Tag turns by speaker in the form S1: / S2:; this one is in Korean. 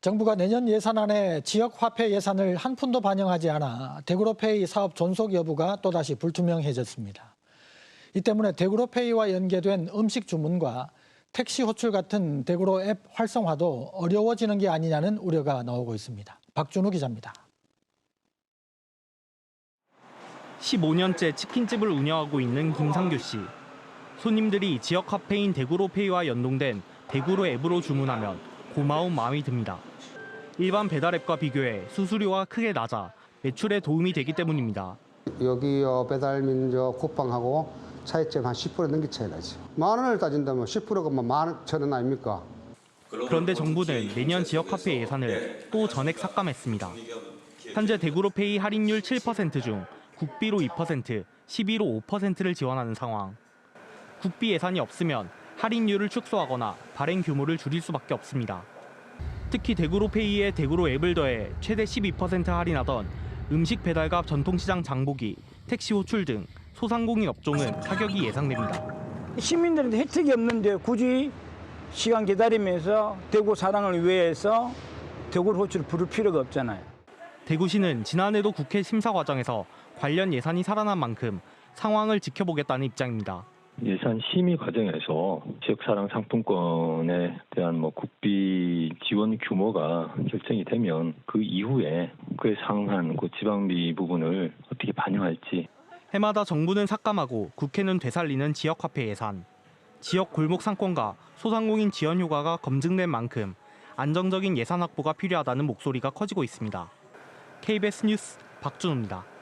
S1: 정부가 내년 예산안에 지역 화폐 예산을 한 푼도 반영하지 않아 대구로페이 사업 존속 여부가 또다시 불투명해졌습니다. 이 때문에 대구로페이와 연계된 음식 주문과 택시 호출 같은 대구로 앱 활성화도 어려워지는 게 아니냐는 우려가 나오고 있습니다. 박준우 기자입니다.
S2: 15년째 치킨집을 운영하고 있는 김상규 씨. 손님들이 지역 화폐인 대구로페이와 연동된 대구로 앱으로 주문하면 고마운 마음이 듭니다. 일반 배달 앱과 비교해 수수료가 크게 낮아 매출에 도움이 되기 때문입니다.
S3: 여기 어, 배달민족 쿠팡하고 차이점 한 10% 넘게 차이 나죠. 만 원을 따진다면 10%가 만천 원 아닙니까?
S2: 그런데 정부는 내년 지역 화폐 예산을 또 전액 삭감했습니다. 현재 대구로페이 할인율 7%중 국비로 2%, 시비로 5%를 지원하는 상황. 국비 예산이 없으면 할인율을 축소하거나 발행 규모를 줄일 수밖에 없습니다. 특히 대구로페이에 대구로 앱을 더해 최대 12% 할인하던 음식 배달과 전통시장 장보기, 택시 호출 등 소상공인 업종은 타격이 예상됩니다.
S4: 시민들한테 혜택이 없는데 굳이 시간 기다리면서 대구 사랑을 위해서 대구 호출을 부를 필요가 없잖아요.
S2: 대구시는 지난해도 국회 심사 과정에서 관련 예산이 살아난 만큼 상황을 지켜보겠다는 입장입니다.
S5: 예산 심의 과정에서 지역사랑 상품권에 대한 뭐 국비 지원 규모가 결정이 되면 그 이후에 그에 상한 그 지방비 부분을 어떻게 반영할지
S2: 해마다 정부는 삭감하고 국회는 되살리는 지역화폐 예산. 지역 골목 상권과 소상공인 지원 효과가 검증된 만큼 안정적인 예산 확보가 필요하다는 목소리가 커지고 있습니다. KBS 뉴스 박준호입니다.